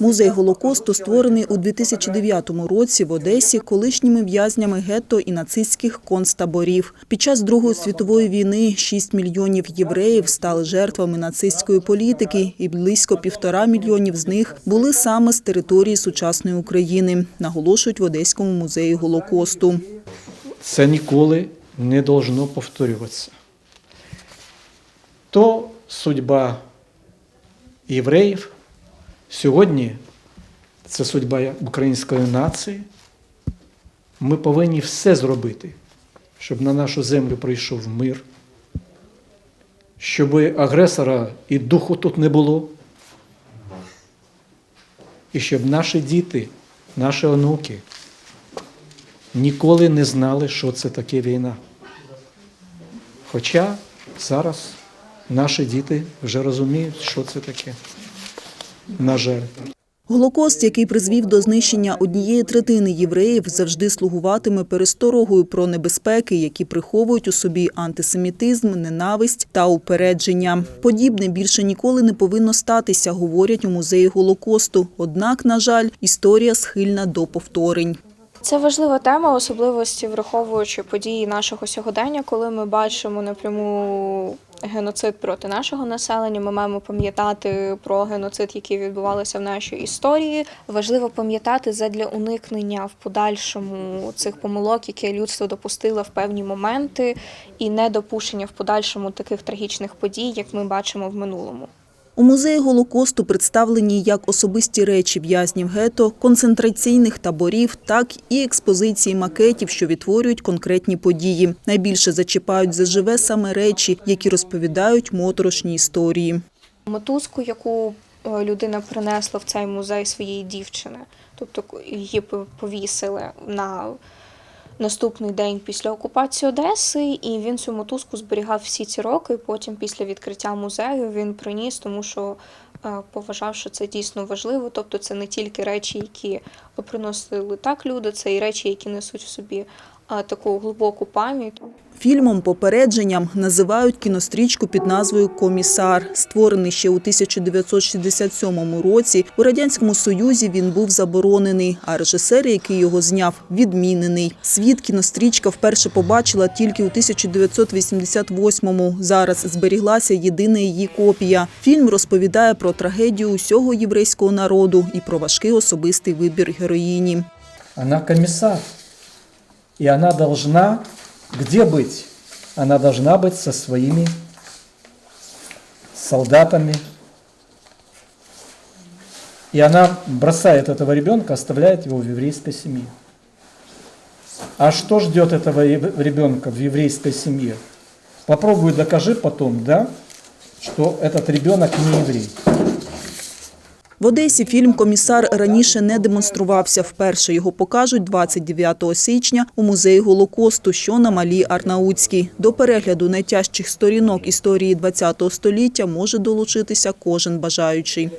Музей Голокосту створений у 2009 році в Одесі колишніми в'язнями гетто і нацистських концтаборів. Під час Другої світової війни 6 мільйонів євреїв стали жертвами нацистської політики, і близько півтора мільйонів з них були саме з території сучасної України, наголошують в Одеському музеї Голокосту. Це ніколи не должно повторюватися. То судьба євреїв сьогодні це судьба української нації. Ми повинні все зробити, щоб на нашу землю прийшов мир, щоб агресора і духу тут не було. І щоб наші діти, наші онуки ніколи не знали, що це таке війна. Хоча зараз наші діти вже розуміють, що це таке. На жаль. Голокост, який призвів до знищення однієї третини євреїв, завжди слугуватиме пересторогою про небезпеки, які приховують у собі антисемітизм, ненависть та упередження. Подібне більше ніколи не повинно статися, говорять у музеї Голокосту. Однак, на жаль, історія схильна до повторень. Це важлива тема, особливості враховуючи події нашого сьогодення, коли ми бачимо напряму геноцид проти нашого населення. Ми маємо пам'ятати про геноцид, який відбувався в нашій історії. Важливо пам'ятати задля уникнення в подальшому цих помилок, які людство допустило в певні моменти, і недопущення в подальшому таких трагічних подій, як ми бачимо в минулому. У музеї Голокосту представлені як особисті речі в'язнів гетто, концентраційних таборів, так і експозиції макетів, що відтворюють конкретні події. Найбільше зачіпають заживе саме речі, які розповідають моторошні історії. мотузку, яку е, людина принесла в цей музей своєї дівчини. Тобто її повісили на наступний день після окупації Одеси, і він цю мотузку зберігав всі ці роки. Потім, після відкриття музею, він приніс, тому що е, поважав, що це дійсно важливо. Тобто, це не тільки речі, які приносили так люди, це і речі, які несуть в собі таку глибоку пам'ять. Фільмом попередженням називають кінострічку під назвою Комісар. Створений ще у 1967 році. У радянському союзі він був заборонений, а режисер, який його зняв, відмінений. Світ кінострічка вперше побачила тільки у 1988-му. Зараз зберіглася єдина її копія. Фільм розповідає про трагедію усього єврейського народу і про важкий особистий вибір героїні. Она комиссар. И она должна где быть? Она должна быть со своими солдатами. И она бросает этого ребенка, оставляет его в еврейской семье. А что ждет этого ребенка в еврейской семье? Попробуй докажи потом, да, что этот ребенок не еврей. В Одесі фільм «Комісар» раніше не демонструвався. Вперше його покажуть 29 січня у музеї Голокосту, що на Малій Арнауцькій. До перегляду найтяжчих сторінок історії ХХ століття може долучитися кожен бажаючий.